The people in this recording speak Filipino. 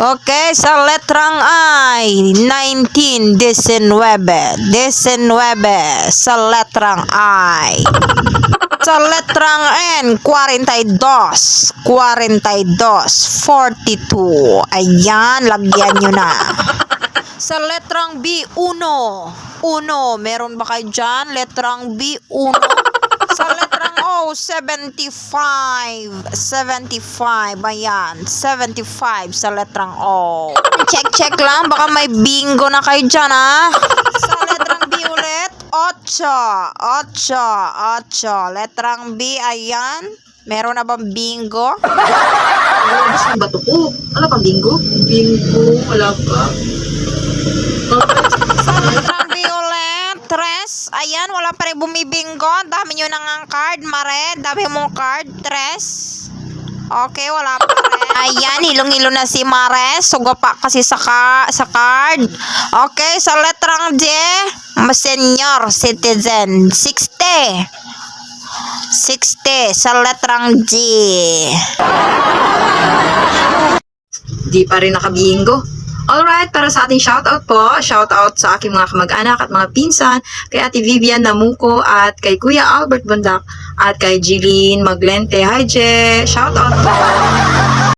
Okay, sa letrang I, 19, 19, 19 sa letrang I. Sa letrang N, 42, 42, 42. Ayan, lagyan nyo na. Sa letrang B, 1, 1. Meron ba kayo dyan? Letrang B, 1. Sa letrang O, 75. 75. Ayan. 75 sa letrang O. Check, check lang. Baka may bingo na kayo dyan, ha? Sa letrang B ulit, 8. 8. 8. Letrang B, ayan. Meron na bang bingo? Ano, ba ito po? Ano pa, bingo? Bingo, wala pa. Sa letrang B ulit, tres. Ayan, wala pa rin bumibingo. Dami nyo nang ang card, Mare. Dami mong card, tres. Okay, wala pa rin. Ayan, hilong-hilo na si Mare. Suga pa kasi sa, ka sa card. Okay, sa letrang D, senior citizen, 60. 60 sa letrang G. Di pa rin nakabingo. Alright, para sa ating shoutout po, shoutout sa aking mga kamag-anak at mga pinsan, kay Ate Vivian Namuko at kay Kuya Albert Bundak at kay Jeline Maglente. Hi, Je! Shoutout po!